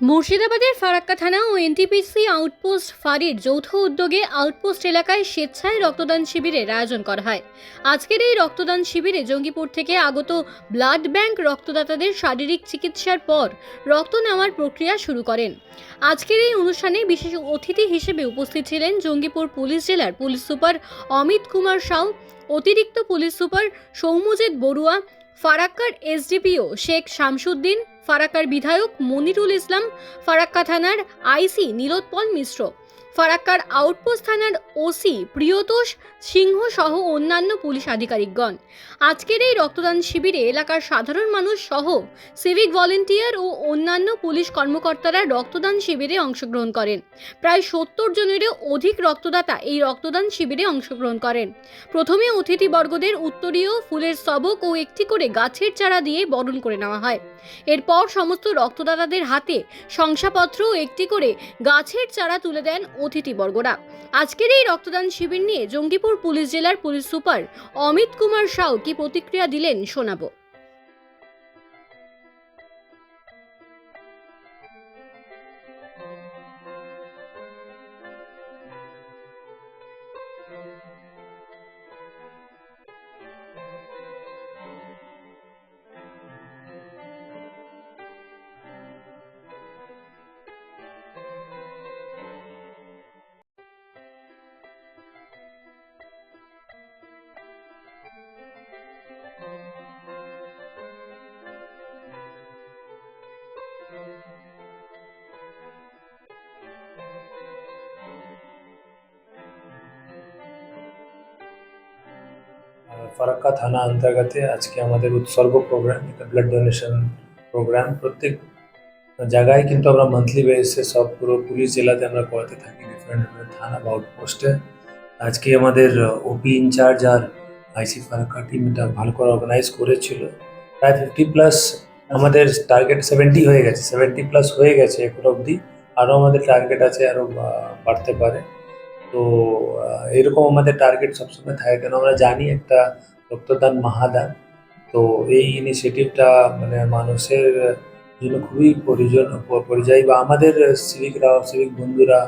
মুর্শিদাবাদের ফারাক্কা থানা ও NTPC outpost ফাঁড়ির যৌথ উদ্যোগে আউটপোস্ট এলাকায় স্বেচ্ছায় রক্তদান শিবিরের আয়োজন করা হয়। আজকের এই রক্তদান শিবিরে জঙ্গিপুর থেকে আগত ব্লাড ব্যাংক রক্তদাতাদের শারীরিক চিকিৎসার পর রক্ত নেওয়ার প্রক্রিয়া শুরু করেন। আজকের এই অনুষ্ঠানে বিশেষ অতিথি হিসেবে উপস্থিত ছিলেন জঙ্গিপুর পুলিশ জেলার পুলিশ সুপার অমিত কুমার সাউ, অতিরিক্ত পুলিশ সুপার সৌম্যজিৎ বড়ুয়া ফারাক্কার এসডিপিও শেখ শামসুদ্দিন ফারাক্কার বিধায়ক মনিরুল ইসলাম ফারাক্কা থানার আইসি নীলোৎপল মিশ্র। ফারাক্কার আউটপোস্ট থানার ওসি প্রিয়তোষ সিংহ সহ অন্যান্য পুলিশ আধিকারিকগণ। আজকের এই রক্তদান শিবিরে এলাকার সাধারণ মানুষ সহ সিভিক ভলেন্টিয়ার ও অন্যান্য পুলিশ কর্মকর্তারা রক্তদান শিবিরে অংশগ্রহণ করেন। প্রায় সত্তর জনেরও অধিক রক্তদাতা এই রক্তদান শিবিরে অংশগ্রহণ করেন। প্রথমে অতিথিবর্গদের উত্তরীয় ফুলের স্তবক ও একটি করে গাছের চারা দিয়ে বরণ করে নেওয়া হয়। এরপর সমস্ত রক্তদাতাদের হাতে শংসাপত্র ও একটি করে গাছের চারা তুলে দেন অতিথিবর্গরা আজকের এই রক্তদান শিবির নিয়ে জঙ্গিপুর পুলিশ জেলার পুলিশ সুপার অমিত কুমার সাউ কি প্রতিক্রিয়া দিলেন শোনাবো। ফারাক্কা থানা অন্তর্গতে আজকে আমাদের উৎসর্গ প্রোগ্রাম এটা ব্লাড ডোনেশন প্রোগ্রাম প্রত্যেক জায়গায় কিন্তু আমরা মান্থলি বেসিসে সব পুরো পুলিশ জেলাতে আমরা করাতে থাকি ডিফারেন্ট ডিফারেন্ট থানা বা আউটপোস্টে আজকে আমাদের ওপি ইনচার্জ আর আইসি ফারাক্কা টিম এটা ভালো করে অর্গানাইজ করেছিল। প্রায় ফিফটি প্লাস আমাদের টার্গেট সেভেন্টি হয়ে গেছে সেভেন্টি প্লাস হয়ে গেছে এখন অবধি। আরও আমাদের টার্গেট আছে, আরও বাড়তে পারে। তো এরকম আমাদের টার্গেট সবসময় থাকে। কেন আমরা জানি একটা রক্তদান মহাদান। তো এই ইনিশিয়েটিভটা মানে মানুষের জন্য খুবই প্রয়োজন, পরিযায়ী বা আমাদের সিভিকরা সিভিক বন্ধুরা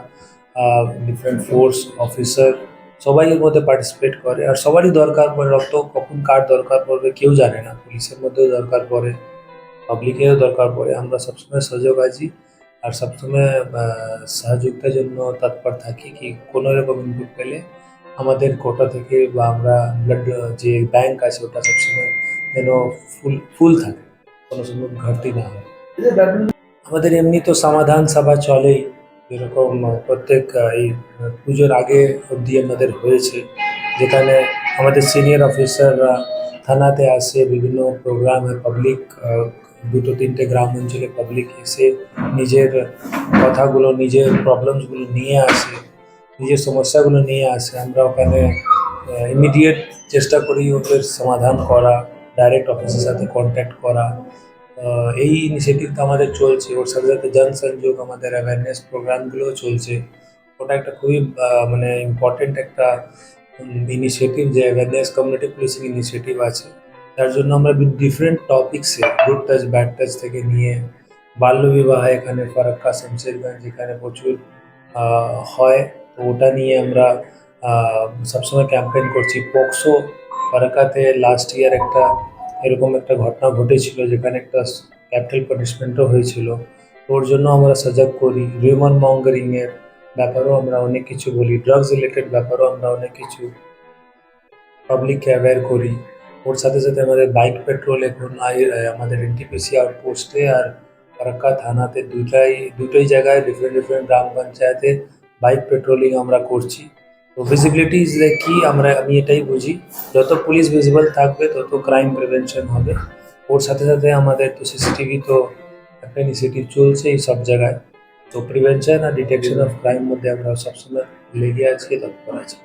ডিফারেন্ট ফোর্স অফিসার সবাই এর মধ্যে পার্টিসিপেট করে। আর সবারই দরকার পড়ে, রক্ত কখন কার দরকার পড়বে কেউ জানে না। পুলিশের মধ্যেও দরকার পড়ে। পাবলিকেরও দরকার পড়ে। আমরা সবসময় সজাগ আছি আর সবসময় সহযোগিতার জন্য তৎপর থাকি কি কোনো রকম ইনপুট পেলে আমাদের কোটা থেকে বা আমরা ব্লাড যে ব্যাংক আছে ওটা সবসময় যেন ফুল ফুল থাকে, কোনো সময় ঘাটতি না হয়। আমাদের এমনি তো সমাধান সভা চলেই, যেরকম প্রত্যেক এই পুজোর আগে অবধি আমাদের হয়েছে, যেখানে আমাদের সিনিয়র অফিসাররা থানাতে আসে, বিভিন্ন প্রোগ্রামে পাবলিক দুটো তিনটে গ্রাম অঞ্চলে পাবলিক এসে নিজের কথাগুলো, নিজের প্রবলেমসগুলো নিয়ে আসে, নিজের সমস্যাগুলো নিয়ে আসে। আমরা ওখানে ইমিডিয়েট চেষ্টা করি ওদের সমাধান করা ডাইরেক্ট অফিসের সাথে কন্ট্যাক্ট করা। এই ইনিশিয়েটিভটা আমাদের চলছে। ওর সাথে সাথে জনসংযোগ আমাদের অ্যাওয়ারনেস প্রোগ্রামগুলোও চলছে। ওটা একটা খুবই মানে ইম্পর্টেন্ট একটা ইনিশিয়েটিভ যে অ্যাওয়ারনেস কমিউনিটি পুলিশিং ইনিশিয়েটিভ আছে। তার জন্য আমরা ডিফারেন্ট টপিক্সে গুড টাচ ব্যাড টাচ থেকে নিয়ে বাল্যবিবাহ এখানে ফারাক্কা শামশেরগঞ্জ এখানে প্রচুর হয়। তো ওটা নিয়ে আমরা সবসময় ক্যাম্পেইন করছি। পক্সো ফারাক্কাতে লাস্ট ইয়ার একটা এরকম একটা ঘটনা ঘটেছিল যেখানে একটা ক্যাপিটাল পানিশমেন্টও হয়েছিল। ওর জন্য আমরা সজাগ করি। রিউমান মঙ্গারিংয়ের ব্যাপারেও আমরা অনেক কিছু বলি। ড্রাগস রিলেটেড ব্যাপারেও আমরা অনেক কিছু পাবলিককে অ্যাওয়্যার করি। ওর সাথে সাথে আমাদের বাইক পেট্রোল এখন আমাদের এনটিপিসি আউটপোস্টে আর ফারাক্কা থানাতে দুটাই, দুটোই জায়গায় ডিফারেন্ট ডিফারেন্ট গ্রাম পঞ্চায়েতে বাইক পেট্রোলিং আমরা করছি। তো ভিজিবিলিটি ইজ কি আমরা, আমি এটাই বুঝি। যত পুলিশ ভিজিবল থাকবে, তত ক্রাইম প্রিভেনশন হবে। ওর সাথে সাথে আমাদের তো সিসিটিভি তো একটা ইনিশিয়েটিভ চলছে এই সব জায়গায়। তো প্রিভেনশন আর ডিটেকশন অফ ক্রাইম মধ্যে আমরা সবসময় লেগে আছি তৎপর আছি।